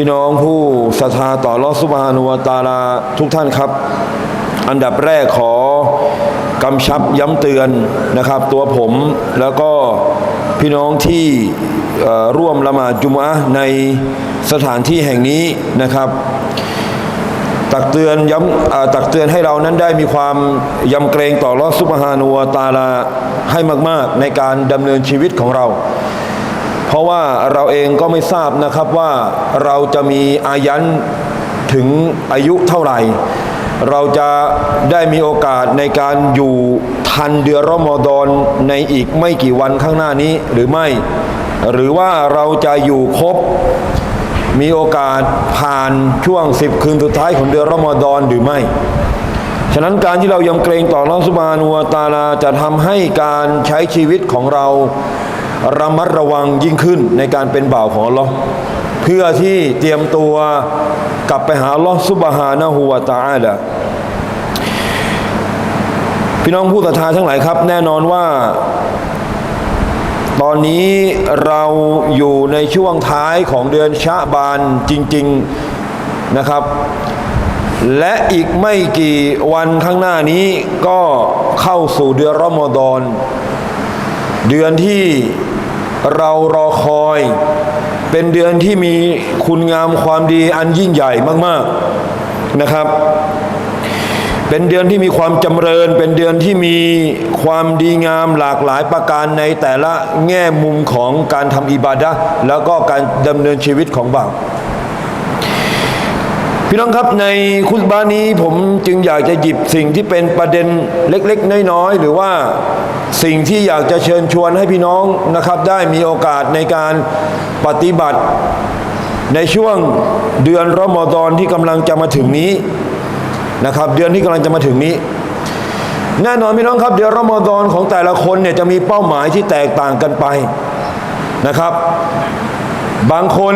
พี่น้องผู้ศรัทธาต่อรอสุบฮานุวตาลาทุกท่านครับ อันดับแรกขอกำชับย้ำเตือนนะครับ ตัวผมแล้วก็พี่น้องที่ร่วมละหมาดจุมอะในสถานที่แห่งนี้นะครับ ตักเตือนย้ำตักเตือนให้เรานั้นได้มีความยำเกรงต่อรอสุบฮานุวตาลาให้มาก ๆ ในการดำเนินชีวิตของเรา เพราะว่าเราเองก็ไม่ทราบนะครับว่าเราจะมีอายันถึงอายุเท่าไหร่ เราจะได้มีโอกาสในการอยู่ทันเดือนรอมฎอนในอีกไม่กี่วันข้างหน้านี้หรือไม่ หรือว่าเราจะอยู่ครบมีโอกาสผ่านช่วงสิบคืนสุดท้ายของเดือนรอมฎอนหรือไม่ ฉะนั้นการที่เรายำเกรงต่ออัลลอฮฺสุบานุวตาลาจะทำให้การใช้ชีวิตของเรา ระมัดระวังยิ่งขึ้นในการเป็นบ่าวของอัลลอฮ์เพื่อที่เตรียมตัวกลับไปหาอัลลอฮ์สุบฮานะฮูวะตาอาลพี่น้องผู้ศรัทธาทั้งหลายครับ แน่นอนว่า ตอนนี้เราอยู่ในช่วงท้ายของเดือนชะบานจริง ๆนะครับ และอีกไม่กี่วันข้างหน้านี้ก็เข้าสู่เดือนรอมฎอนเดือนที่ เรารอคอย เป็นเดือนที่มีคุณงามความดีอันยิ่งใหญ่มากๆนะครับ เป็นเดือนที่มีความจำเริญ เป็นเดือนที่มีความดีงามหลากหลายประการในแต่ละแง่มุมของการทำอิบาดะแล้วก็การดำเนินชีวิตของบ่าว พี่น้องครับในคุตบานี้ผมจึงอยากจะหยิบสิ่งที่เป็นประเด็นเล็กๆ น้อยๆ หรือว่าสิ่งที่อยากจะเชิญชวนให้พี่น้องนะครับ ได้มีโอกาสในการปฏิบัติ ในช่วงเดือนรอมฎอนที่กำลังจะมาถึงนี้นะครับ เดือนที่กำลังจะมาถึงนี้ แน่นอนพี่น้องครับ เดือนรอมฎอนของแต่ละคนเนี่ยจะมีเป้าหมายที่แตกต่างกันไปนะครับ บางคน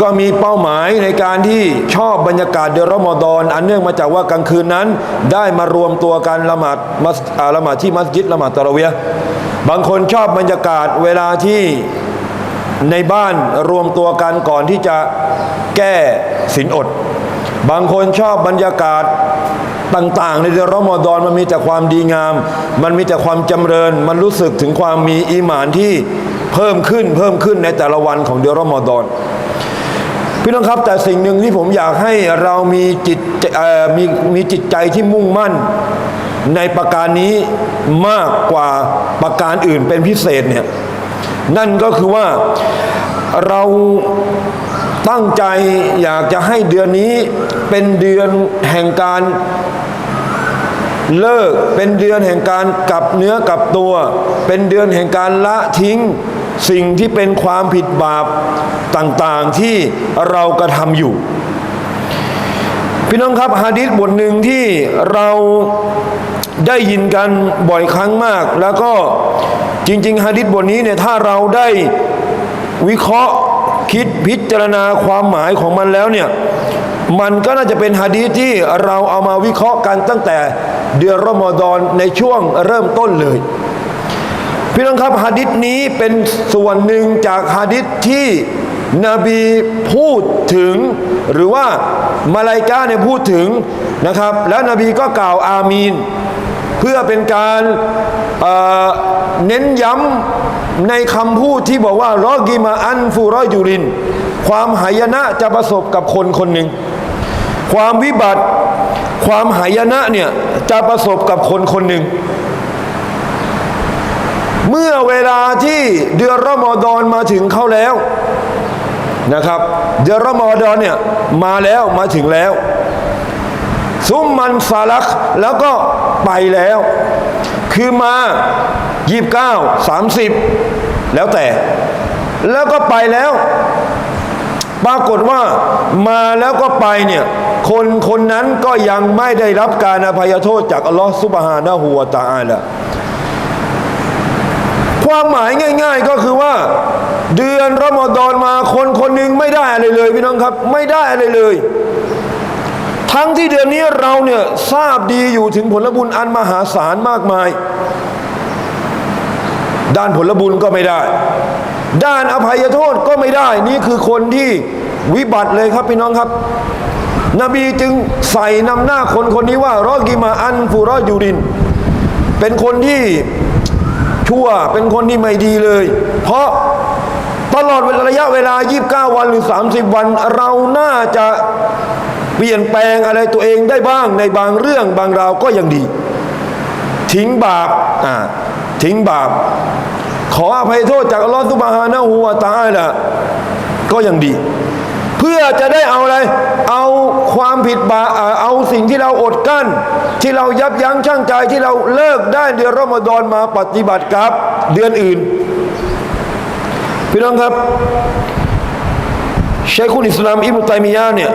ก็มีเป้าหมายในการที่ชอบบรรยากาศเดือนรอมฎอนอันเนื่องมาจากว่ากลางคืนนั้น ได้มารวมตัวกันละหมาดมัสอาละหมาดที่มัสยิดละหมาดตะเระเวียบางคนชอบบรรยากาศเวลาที่ในบ้านรวมตัวกันก่อนที่จะแก้ศีลอด บางคนชอบบรรยากาศต่างๆ ในเดือนรอมฎอนมันมีแต่ความดีงาม มันมีแต่ความจำเริญ มันรู้สึกถึงความมีอีหมานที่ เพิ่มขึ้นเพิ่มขึ้นในแต่ละวันของเดือนรอมฎอนพี่น้องครับแต่สิ่งหนึ่งที่ผมอยากให้เรามีจิตมีมีจิตใจที่มุ่งมั่นในประการนี้มากกว่าประการอื่นเป็นพิเศษเนี่ยนั่นก็คือว่าเราตั้งใจอยากจะให้เดือนนี้เป็นเดือนแห่งการเลิกเป็นเดือนแห่งการกลับเนื้อกลับตัว เป็นเดือนแห่งการละทิ้ง สิ่งที่เป็นความผิดบาปต่างๆที่เรากระทำอยู่ พี่น้องครับฮะดิษบทหนึ่งที่เราได้ยินกันบ่อยครั้งมาก แล้วก็จริง ๆฮะดิษบทนี้เนี่ยถ้าเราได้วิเคราะห์คิดพิจารณาความหมายของมันแล้วเนี่ยมันก็น่าจะเป็นฮะดีษที่เราเอามาวิเคราะห์กันตั้งแต่เดือนรอมฎอนในช่วงเริ่มต้นเลย พี่น้องครับฮะดิษนี้เป็นส่วนหนึ่งจากฮะดิษที่นบีพูดถึง หรือว่ามาลายกาเนี่ยพูดถึงนะครับ แล้วนบีก็กล่าวอามีน เพื่อเป็นการเเน้นย้ำในคำพูดที่บอกว่ารอกิมาอันฟูรอยูริน ความหายนะจะประสบกับคนคนหนึ่ง ความวิบัติ ความหายนะเนี่ยจะประสบกับคนคนหนึ่ง เมื่อเวลาที่เดือนรอมฎอนมาถึงเขาแล้วนะครับ เดือนรอมฎอนเนี่ยมาแล้วมาถึงแล้ว ซุมมันซาลักแล้วก็ไปแล้ว คือมายี่บเก้าสามสิบแล้วแต่ แล้วก็ไปแล้ว ปรากฏว่ามาแล้วก็ไปเนี่ยคนคนนั้นก็ยังไม่ได้รับการอภัยโทษจากอัลลอฮฺซุบฮานะฮูวะตะอาลา ความหมายง่าย ๆ ก็คือว่า เดือนรอมฎอนมาคนคนหนึ่งไม่ได้อะไรเลยพี่น้องครับ ไม่ได้อะไรเลย ทั้งที่เดือนนี้เราเนี่ยทราบดีอยู่ถึงผลบุญอันมหาศาลมากมาย ด้านผลบุญก็ไม่ได้ ด้านอภัยโทษก็ไม่ได้ นี่คือคนที่วิบัติเลยครับพี่น้องครับ นบีจึงใส่นำหน้าคนคนนี้ว่ารอกิมาอันฟูรอยูริน เป็นคนที่ ชั่วเป็นคนที่ไม่ดีเลย เพราะตลอดระยะเวลา 29 วันหรือ 30 วัน เราน่าจะเปลี่ยนแปลงอะไรตัวเองได้บ้างในบางเรื่องบางราวก็ยังดี ทิ้งบาปอ่าทิ้งบาป ขออภัยโทษจากอัลลอฮฺซุบฮานะฮูวะตาลาก็ยังดี พื่อจะได้เอาอะไร เอาความผิดบาอาเอาสิ่งที่เราอดกั้น ที่เรายับยั้งชั่งใจที่เราเลิกได้เดือนรอมฎอนมาปฏิบัติกับเดือนอื่น พี่น้องครับเชคุนอิสลามอิบุตัยมียะเนี่ย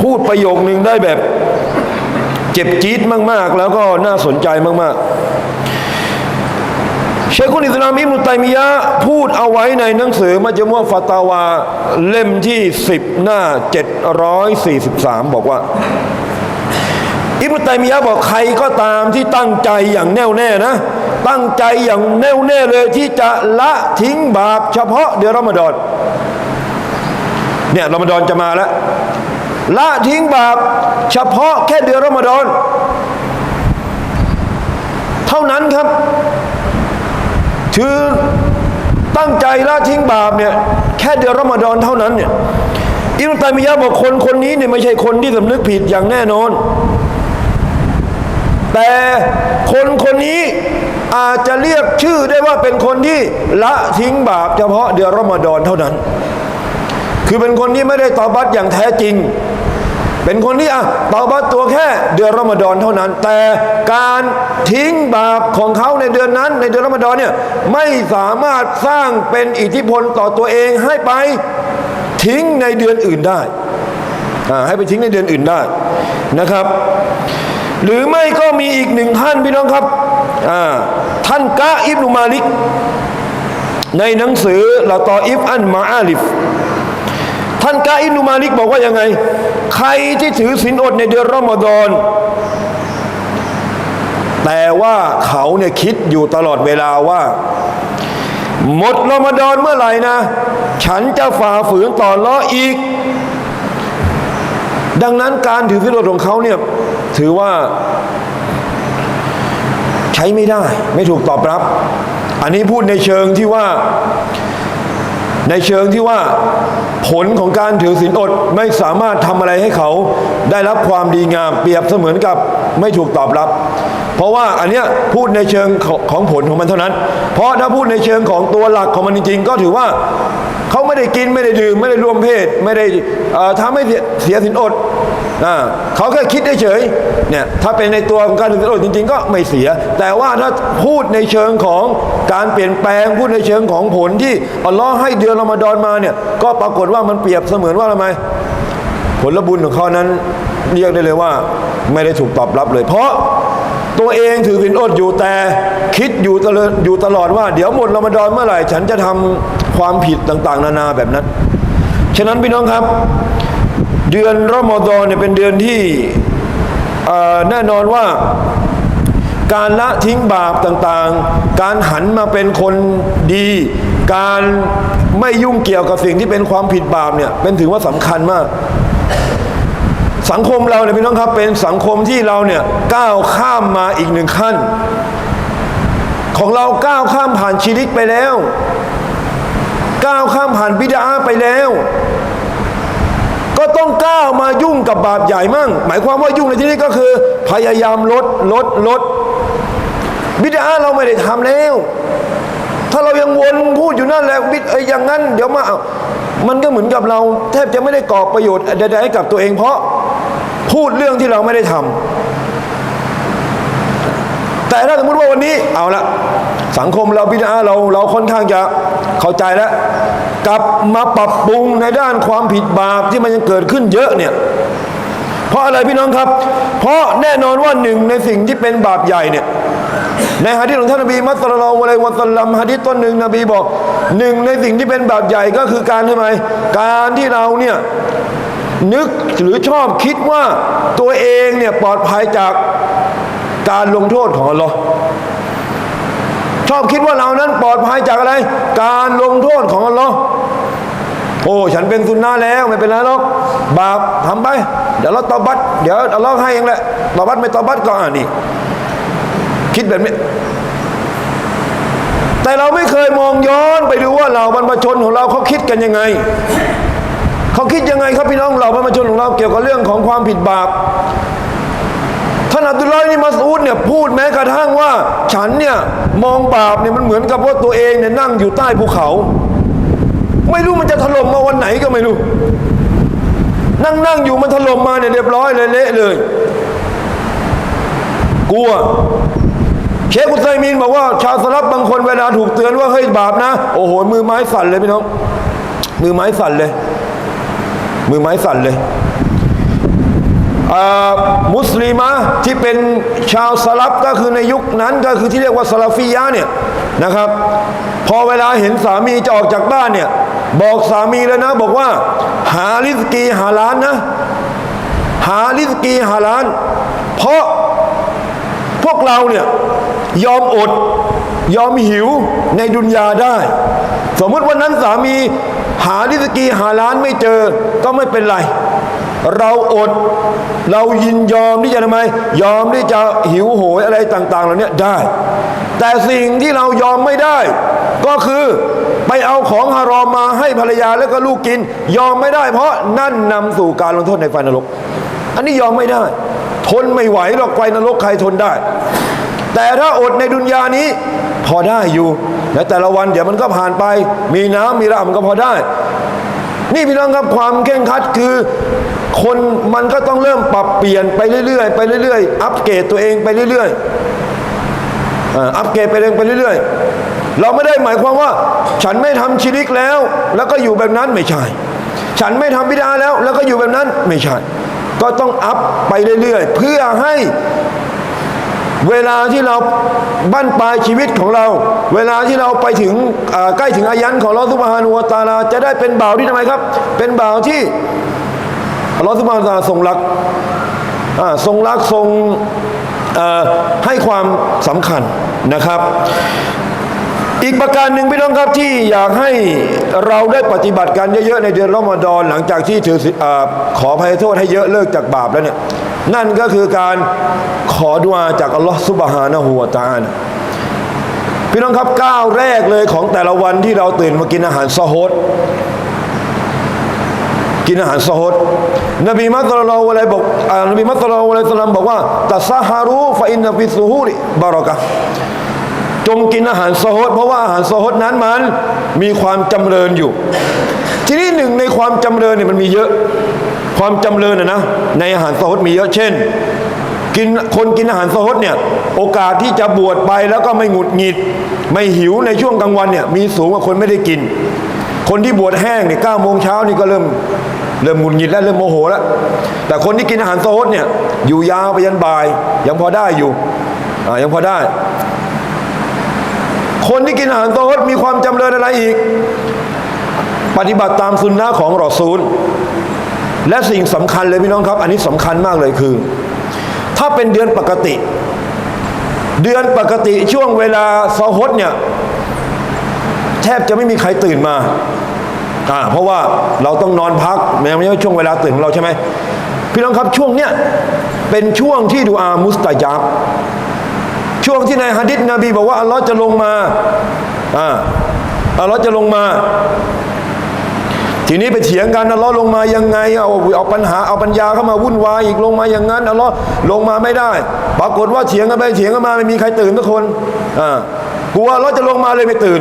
พูดประโยคหนึ่งได้แบบ เจ็บจี๊ดมาก ๆ แล้วก็น่าสนใจมาก ๆ เชคุนอิสลามอิบนุตัยมียะพูดเอาไว้ในหนังสือมัจมุอะฟาตาวาเล่มที่ 10 หน้า 743 บอกว่า อิบนุตัยมียะบอกใครก็ตามที่ตั้งใจอย่างแน่วแน่นะ ตั้งใจอย่างแน่วแน่เลยที่จะละทิ้งบาปเฉพาะเดือนรอมฎอนเนี่ยรอมฎอนจะมาแล้ว ละทิ้งบาปเฉพาะแค่เดือนรอมฎอน เท่านั้นครับ คือตั้งใจละทิ้งบาปเนี่ยแค่เดือนรอมฎอนเท่านั้นเนี่ยอิบนุตัยมียะบอกคนคนนี้เนี่ยไม่ใช่คนที่สำนึกผิดอย่างแน่นอน แต่คนคนนี้อาจจะเรียกชื่อได้ว่าเป็นคนที่ละทิ้งบาปเฉพาะเดือนรอมฎอนเท่านั้น คือเป็นคนที่ไม่ได้ตอบัตอย่างแท้จริง เป็นคนที่อะตอบัตตัวแค่เดือนรอมฎอนเท่านั้น แต่การทิ้งบาปของเขาในเดือนนั้น ในเดือนรอมฎอนเนี่ยไม่สามารถสร้างเป็นอิทธิพลต่อตัวเองให้ไปทิ้งในเดือนอื่นได้อ่าให้ไปทิ้งในเดือนอื่นได้นะครับ หรือไม่ก็มีอีกหนึ่งท่านพี่น้องครับอ่าท่านกะอิบนุมาลิก ในหนังสือละตออิฟอันมาอาลิฟ ท่านกาอินุมาลิกบอกว่ายังไง ใครที่ถือศีลอดในเดือนรอมฎอนแต่ว่าเขาเนี่ยคิดอยู่ตลอดเวลาว่า หมดรอมฎอนเมื่อไหร่นะ ฉันจะฝ่าฝืนต่อล้ออีก ดังนั้นการถือศีลอดของเขาเนี่ยถือว่าใช้ไม่ได้ ไม่ถูกตอบรับ อันนี้พูดในเชิงที่ว่า ในเชิงที่ว่าผลของการถือศีลอดไม่สามารถทำอะไรให้เขาได้รับความดีงามเปรียบเสมือนกับไม่ถูกตอบรับ เพราะว่าอันเนี้ยพูดในเชิงของของผลของมันเท่านั้น เพราะถ้าพูดในเชิงของตัวหลักของมันจริง ๆ ก็ถือว่าเขาไม่ได้กินไม่ได้ดื่มไม่ได้ร่วมเพศ ไม่ได้เอ่อทำให้เสียสียศีลอดอเขาแค่คิดเฉยเนี่ยถ้าเป็นในตัวของการถือศีลอดจริง ๆ ก็ไม่เสีย แต่ว่าถ้าพูดในเชิงของการเปลี่ยนแปลงพูดในเชิงของผลที่อัลลอฮ์ให้เดือนรอมฎอนมาเนี่ยก็ปรากฏว่ามันเปรียบเสมือนว่าทำไมผลบุญของเขานั้นเรียกได้เลยว่าไม่ได้ถูกตอบรับเลย เพราะ ตัวเองถือศีลอดอยู่แต่คิดอยู่ตลอดอยู่ตลอดว่า เดี๋ยวหมดรอมฎอนเมื่อไหร่ ฉันจะทำความผิดต่าง ๆ นานาแบบนั้น ฉะนั้นพี่น้องครับ เดือนรอมฎอนเนี่ยเป็นเดือนที่แน่นอนว่าการละทิ้งบาปต่างๆ การหันมาเป็นคนดี การไม่ยุ่งเกี่ยวกับสิ่งที่เป็นความผิดบาปเนี่ยเป็นถือว่าสำคัญมาก สังคมเราเนี่ยพี่น้องครับเป็นสังคมที่เราเนี่ยก้าวข้ามมาอีกหนึ่งขั้น ของเราก้าวข้ามผ่านชีริกไปแล้ว ก้าวข้ามผ่านบิดาไปแล้ว ก็ต้องก้าวมายุ่งกับบาปใหญ่มั่ง หมายความว่ายุ่งในที่นี้ก็คือ พยายามลดลดลดบิดาเราไม่ได้ทำแล้ว ถ้าเรายังวนพูดอยู่นั่นแหละบิดเอ้อย่างนั้น เดี๋ยวมาเอามันก็เหมือนกับเรา แทบจะไม่ได้ก่อประโยชน์ใดๆให้กับตัวเองเพราะ พูดเรื่องที่เราไม่ได้ทำแต่ถ้าสมมติว่าวันนี้เอาละสังคมเราบิดาเราเราค่อนข้างจะเข้าใจแล้ว กลับมาปรับปรุงในด้านความผิดบาปที่มันยังเกิดขึ้นเยอะเนี่ยเพราะอะไรพี่น้องครับ เพราะแน่นอนว่าหนึ่งในสิ่งที่เป็นบาปใหญ่เนี่ยในฮะดีษของท่านนบีมัสลลัลลอะลัยฮิวะสลลัมฮะดีษต้นหนึ่งนบีบอกหนึ่งในสิ่งที่เป็นบาปใหญ่ก็คือการทำไมการที่เราเนี่ย นึกหรือชอบคิดว่าตัวเองเนี่ยปลอดภัยจากการลงโทษของอัลลอฮ์ชอบคิดว่าเรานั้นปลอดภัยจากอะไร การลงโทษของอัลลอฮ์โอ้ฉันเป็นซุนนะห์แล้วไม่เป็นไรหรอกบาปทำไป เดี๋ยวเราตอบัตเดี๋ยวเราให้เองแหละตอบัตไม่ตอบัตก็อ่านี่คิดแบบนี้ แต่เราไม่เคยมองย้อนไปดูว่าเราบรรพชนของเราเขาคิดกันยังไง เขาคิดยังไงครับพี่น้องเราบรรพชนของเราเกี่ยวกับเรื่องของความผิดบาปท่านอับดุลลอฮ์นี่มัสอูดเนี่ยพูดแม้กระทั่งว่า ฉันเนี่ยมองบาปเนี่ยมันเหมือนกับว่าตัวเองเนี่ยนั่งอยู่ใต้ภูเขา ไม่รู้มันจะถล่มมาวันไหนก็ไม่รู้ นั่งนั่งอยู่มันถล่มมาเนี่ยเรียบร้อยเลยเละเลย กลัว เชคอุซัยมีนบอกว่า ชาวสลับบางคนเวลาถูกเตือนว่าเฮ้ยบาปนะ โอ้โหมือไม้สั่นเลยพี่น้อง มือไม้สั่นเลย มือไม้สั่นเลยอ่ามุสลิมะที่เป็นชาวสลับก็คือในยุคนั้นก็คือที่เรียกว่าสลาฟียะเนี่ยนะครับ พอเวลาเห็นสามีจะออกจากบ้านเนี่ยบอกสามีเลยนะ บอกว่า หาลิสกีหาล้านนะ หาลิสกีหาล้าน เพราะพวกเราเนี่ยยอมอดยอมหิวในดุนยาได้ สมมติวันนั้นสามี หาลิสกีหาล้านไม่เจอก็ไม่เป็นไร เราอดเรายินยอมที่จะทำไม ยอมที่จะหิวโหยอะไรต่างๆเหล่านี้ได้ แต่สิ่งที่เรายอมไม่ได้ ก็คือไปเอาของฮารอมมาให้ภรรยาแล้วก็ลูกกิน ยอมไม่ได้ เพราะนั่นนำสู่การลงโทษในไฟนรก อันนี้ยอมไม่ได้ ทนไม่ไหวหรอกไฟนรกใครทนได้ แต่ถ้าอดในดุนยานี้ พอได้อยู่และแต่ละวันเดี๋ยวมันก็ผ่านไป มีน้ำมีรามันก็พอได้ นี่พี่น้องครับความเคร่งคัดคือคนมันก็ต้องเริ่มปรับเปลี่ยนไปเรื่อยๆไปเรื่อยๆอัปเกรดตัวเองไปเรื่อยๆอัปเกรดไปเองไปเรื่อยๆ เราไม่ได้หมายความว่า ฉันไม่ทำชิริกแล้ว แล้วก็อยู่แบบนั้นไม่ใช่ ฉันไม่ทำบิดาแล้ว แล้วก็อยู่แบบนั้นไม่ใช่ ก็ต้องอัพไปเรื่อยๆ เพื่อให้ เวลาที่เราบั้นปลายชีวิตของเรา เวลาที่เราไปถึงใกล้ถึงอายันของลอสุบฮานุวตาลา จะได้เป็นบ่าวที่ทำไมครับ เป็นบ่าวที่ลอสุบฮานุวตาลาทรงรักทรงรักทรงให้ความสำคัญนะครับอีกประการหนึ่งพี่น้องครับที่อยากให้เราได้ปฏิบัติกันเยอะๆในเดือนรอมฎอนหลังจากที่ถืออขออภัยโทษให้เยอะเลิกจากบาปแล้วเนี่ย นั่นก็คือการขอดุอาจากอัลลอฮฺซุบฮานะฮูวะตะอาลพี่น้องครับก้าวแรกเลยของแต่ละวันที่เราตื่นมากินอาหารซอฮดกินอาหารซอฮดนบีมัสลลัลลอฮุอะลัยฮิบอกอนบีมัสลลัลลอฮุอะลัยฮิวะสัลลัมบอกว่าตัสฮารูฟะอินนฟิสูฮูริบารอกะ จงกินอาหารซอฮดเพราะว่าอาหารซอฮดนั้นมันมีความจำเริญอยู่ ทีนี้หนึ่งในความจำเริญเนี่ยมันมีเยอะ ความจำเริญนะนะในอาหารซอฮดมีเยอะเช่น กินคนกินอาหารซอฮดเนี่ยโอกาสที่จะบวชไปแล้วก็ไม่หงุดหงิด ไม่หิวในช่วงกลางวันเนี่ยมีสูงกว่าคนไม่ได้กิน คนที่บวชแห้งเนี่ยเก้าโมงเช้านี่ก็เริ่มเริ่มหงุดหงิดแล้วเริ่มโมโหแล้ว แต่คนที่กินอาหารซอฮดเนี่ยอยู่ยาวไปยันบ่าย ยังพอได้อยู่อ่ายังพอได้ คนที่กินอาหารโต๊ดมีความจำเริญอะไรอีก ปฏิบัติตามสุนนะของรอซูล และสิ่งสำคัญเลยพี่น้องครับ อันนี้สำคัญมากเลยคือ ถ้าเป็นเดือนปกติ เดือนปกติช่วงเวลาซอฮดเนี่ยแทบจะไม่มีใครตื่นมาอ่าเพราะว่าเราต้องนอนพักแม้ไม่ใช่ช่วงเวลาตื่นของเราใช่ไหมพี่น้องครับช่วงเนี้ยเป็นช่วงที่ดูอามุสตาจับ ช่วงที่ในฮะดิษนบีบอกว่าอัลลอฮ์จะลงมาอ่าอัลลอฮ์จะลงมา ทีนี้ไปเถียงกันอัลลอฮ์ลงมายังไงเอาเอาปัญหาเอาปัญญาเข้ามาวุ่นวายอีกลงมาอย่างนั้นอัลลอฮ์ลงมาไม่ได้ ปรากฏว่าเถียงกันไปเถียงกันมาไม่มีใครตื่นทุกคนอ่ากลัวอัลลอฮ์จะลงมาเลยไม่ตื่น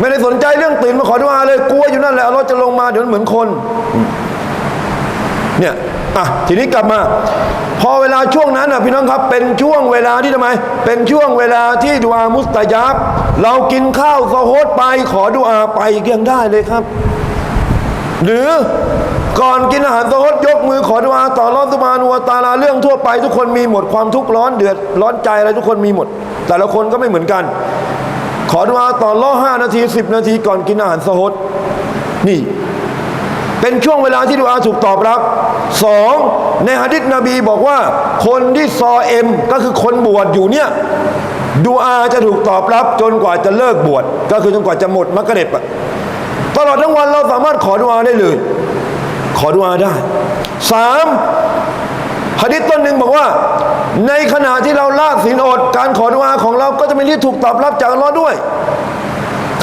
ไม่ได้สนใจเรื่องตื่นมาขอดุอาเลยกลัวอยู่นั่นแหละอัลลอฮ์จะลงมาเดี๋ยวเหมือนคนเนี่ย อะทีนี้กลับมา พอเวลาช่วงนั้นอะพี่น้องครับเป็นช่วงเวลาที่ทำไม เป็นช่วงเวลาที่ดุอามุสตาจับเรากินข้าวซอฮดไปขอดุอาไปยังได้เลยครับ หรือก่อนกินอาหารซอฮดยกมือขอดุอาต่อรอสุบานุวตาลาเรื่องทั่วไป ทุกคนมีหมดความทุกข์ร้อนเดือดร้อนใจอะไรทุกคนมีหมด แต่ละคนก็ไม่เหมือนกัน ขอดุอาต่อรอห้านาทีสิบนาทีก่อนกินอาหารซอฮดนี่ เป็นช่วงเวลาที่ดูอาถูกตอบรับสองในฮะดิษนบีบอกว่า คนที่ซอเอ็มก็คือคนบวชอยู่เนี่ยดูอาจะถูกตอบรับจนกว่าจะเลิกบวชก็คือจนกว่าจะหมดมักกะเร็บตลอดทั้งวันเราสามารถขอดุอาได้เลย ขอดุอาได้สามหะดิษต้นหนึ่งบอกว่า ในขณะที่เราละศีลอด การขอดุอาของเราก็จะเป็นที่ถูกตอบรับจากอัลเลอฮ์ด้วย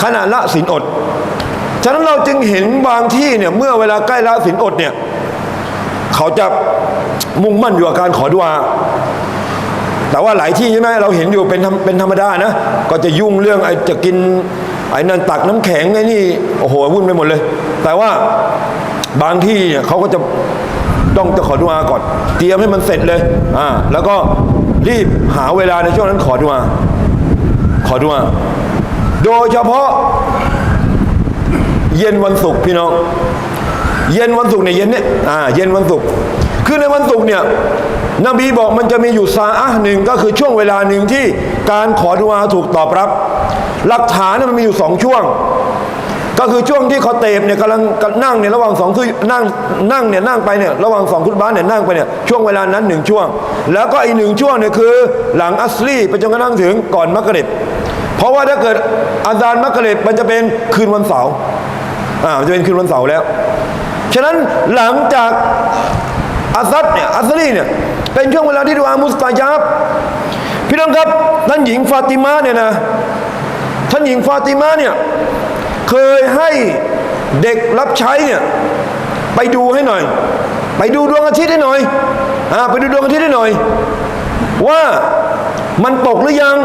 ขณะละศีลอด ฉะนั้นเราจึงเห็นบางที่เนี่ยเมื่อเวลาใกล้ละศีลอดเนี่ยเขาจะมุ่งมั่นอยู่กับการขอดุอาแต่ว่าหลายที่ใช่ไหมเราเห็นอยู่เป็นธรรมเป็นธรรมดานะ ก็จะยุ่งเรื่องไอ้จะกินไอ้นั่นตักน้ำแข็งไอ้นี่โอ้โหวุ่นไปหมดเลย แต่ว่าบางที่เนี่ยเขาก็จะต้องจะขอดุอาก่อน เตรียมให้มันเสร็จเลยอ่าแล้วก็รีบหาเวลาในช่วงนั้นขอดุอาขอดุอาโดยเฉพาะ เย็นวันศุกร์พี่น้อง เย็นวันศุกร์เนี่ยเย็นเนี่ยอ่าเย็นวันศุกร์คือในวันศุกร์เนี่ยนบีบอกมันจะมีอยู่ซาอะห์หนึ่งก็คือช่วงเวลาหนึ่งที่การขอดุอาถูกตอบรับ หลักฐานมันมีอยู่สองช่วง ก็คือช่วงที่เขาเตบเนี่ยกำลังนั่งเนี่ยระหว่างสองคือนั่งนั่งเนี่ยนั่งไปเนี่ยระหว่างสองคุตบ้านเนี่ยนั่งไปเนี่ยช่วงเวลานั้นหนึ่งช่วง แล้วก็อีกหนึ่งช่วงเนี่ยคือหลังอัสลีไปจนกระทั่งถึงก่อนมักริบเพราะว่าถ้าเกิดอาซานมักริบมันจะเป็นคืนวันเสาร์ อ่าจะเป็นคืนวันเสาร์แล้ว ฉะนั้นหลังจากอาซัดเนี่ยอัสลีเนี่ยเป็นช่วงเวลาที่ดูอามุสตาญาบพี่น้องครับท่านหญิงฟาติมาเนี่ยนะท่านหญิงฟาติมาเนี่ยเคยให้เด็กรับใช้เนี่ยไปดูให้หน่อย ไปดูดวงอาทิตย์ให้หน่อยอ่าไปดูดวงอาทิตย์ให้หน่อย ว่ามันตกหรือยัง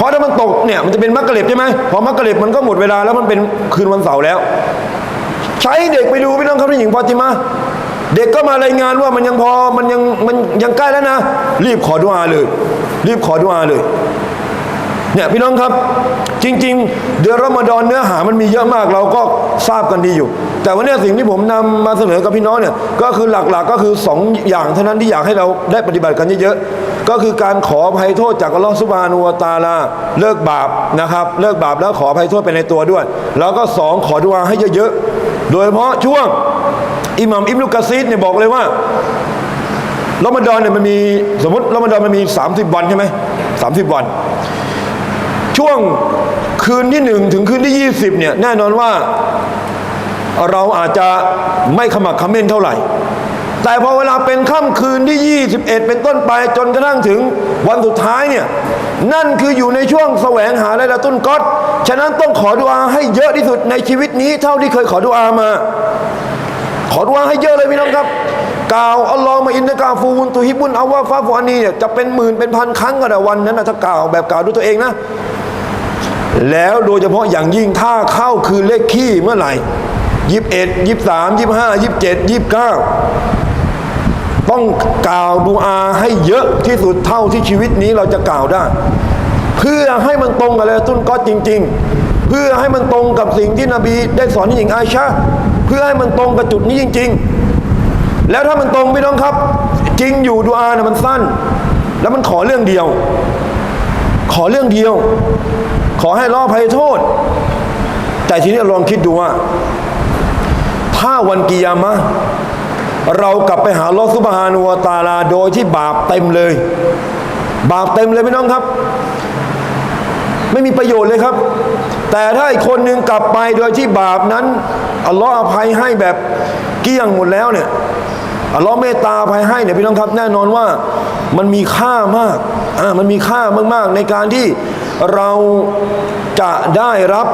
เพราะถ้ามันตกเนี่ยมันจะเป็นมักกะเล็บใช่ไหมพอมักกะเล็บมันก็หมดเวลาแล้วมันเป็นคืนวันเสาร์แล้ว ใช้เด็กไปดูพี่น้องครับท่านหญิงฟาติมาเด็กก็มารายงานว่ามันยังพอมันยังมันยังใกล้แล้วนะ รีบขอดุอาเลย รีบขอดุอาเลย เนี่ยพี่น้องครับจริง ๆ เดือนรอมฎอนเนื้อหามันมีเยอะมากเราก็ทราบกันดีอยู่ แต่วันนี้สิ่งที่ผมนำมาเสนอกับพี่น้องเนี่ยก็คือหลักๆก็คือสองอย่างเท่านั้นที่อยากให้เราได้ปฏิบัติกันเยอะๆก็คือการขออภัยโทษจากอัลลอฮฺซุบานุวตาลาเลิกบาปนะครับ เลิกบาปแล้วขออภัยโทษไปในตัวด้วย แล้วก็สองขอดุอาให้เยอะๆโดยเฉพาะช่วงอิหม่ามอิบนุกะซีดเนี่ยบอกเลยว่ารอมฎอนเนี่ยมันมีสมมติรอมฎอนมันมี 30 วันใช่ไหมสามสิบวัน ช่วงคืนที่หนึ่งถึงคืนที่ 20เนี่ยแน่นอนว่าเราอาจจะไม่ขมักขม้นเท่าไหร่ แต่พอเวลาเป็นค่ำคืนที่ 21 เป็นต้นไปจนกระทั่งถึงวันสุดท้ายเนี่ยนั่นคืออยู่ในช่วงแสวงหาไลลาตุนก๊อดฉะนั้นต้องขอดุอาให้เยอะที่สุดในชีวิตนี้เท่าที่เคยขอดุอามา ขอดุอาให้เยอะเลยพี่น้องครับกล่าวอัลลอฮ์มาอินนะกาฟูนตุฮิบุนอาวาฟาฟูอานีเนี่ยจะเป็นหมื่นเป็นพันครั้งก็ได้วันนั้นนะถ้ากล่าวแบบกล่าวด้วยตัวเองนะ แล้วโดยเฉพาะอย่างยิ่งถ้าเข้าคืนเลขขี้เมื่อไหร่ยี่สิบเอ็ดยี่สิบสามยี่สิบห้ายี่สิบเจ็ดยี่สิบเก้าต้องกล่าวดูอาให้เยอะที่สุดเท่าที่ชีวิตนี้เราจะกล่าวได้ เพื่อให้มันตรงกับอะไรตุนก็จริง ๆ เพื่อให้มันตรงกับสิ่งที่นบีได้สอนหญิงอาชาเพื่อให้มันตรงกับจุดนี้จริง ๆ แล้วถ้ามันตรงพี่น้องครับ จริงอยู่ดูอานะมันสั้น แล้วมันขอเรื่องเดียว ขอเรื่องเดียว ขอให้รอภัยโทษ แต่ทีนี้ลองคิดดูว่า ถ้าวันกิยามะเรากลับไปหาลอฮฺซุบฮานุวตาลาโดยที่บาปเต็มเลย บาปเต็มเลยพี่น้องครับ ไม่มีประโยชน์เลยครับ แต่ถ้าอีกคนหนึ่งกลับไปโดยที่บาปนั้นอัลลอฮ์อภัยให้แบบเกลี้ยงหมดแล้วเนี่ยอัลลอฮ์เมตตาอภัยให้เนี่ยพี่น้องครับ แน่นอนว่ามันมีค่ามากอ่ามันมีค่ามากๆ ในการที่ เราจะได้รับ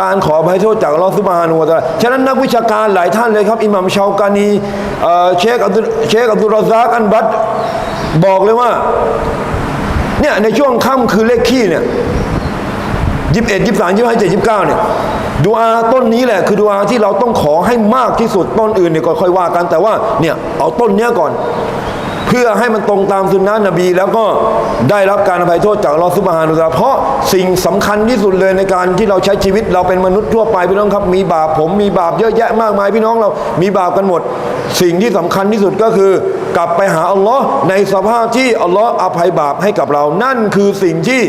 การขออภัยโทษจากลอฮ์ซุบฮานุวะตะอาฉะนั้นนักวิชาการหลายท่านเลยครับ อิหมัมชาวกานีเชคอับดุลเชคอับดุลรอซากอันบัตบอกเลยว่าเนี่ยในช่วงค่ำคือเลขขี้เนี่ยยี่สิบเอ็ดยี่สิบสามยี่สิบห้าเจ็ดยี่สิบเก้าเนี่ยดูอาต้นนี้แหละคือดูอาที่เราต้องขอให้มากที่สุดต้นอื่นเนี่ยก็ค่อยว่ากันแต่ว่าเนี่ยเอาต้นเนี้ยก่อน พื่อให้มันตรงตามสุนนะนบี แล้วก็ได้รับการอภัยโทษจากลอสุบฮานุตาลาเพราะสิ่งสำคัญที่สุดเลยในการที่เราใช้ชีวิตเราเป็นมนุษย์ทั่วไปพี่น้องครับ มีบาปผมมีบาปเยอะแยะมากมายพี่น้องเรามีบาปกันหมด สิ่งที่สำคัญที่สุดก็คือ กลับไปหาอัลลอฮ์ในสภาพที่อัลลอฮ์อภัยบาปให้กับเรา นั่นคือสิ่งที่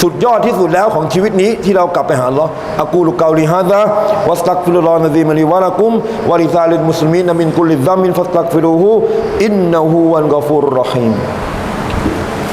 สุดยอดที่สุดแล้วของชีวิตนี้ที่เรากลับไปหาอัลลอฮ์อักูลุกาลิฮะซะวัสตักฟิรุลลอฮ์นะซีมลีวะลักุมวะลิซาลิลมุสลิมีนมินกุลิซัมมินฟัสตักฟิรูฮูอินนะฮูวันกอฟูรรอฮีม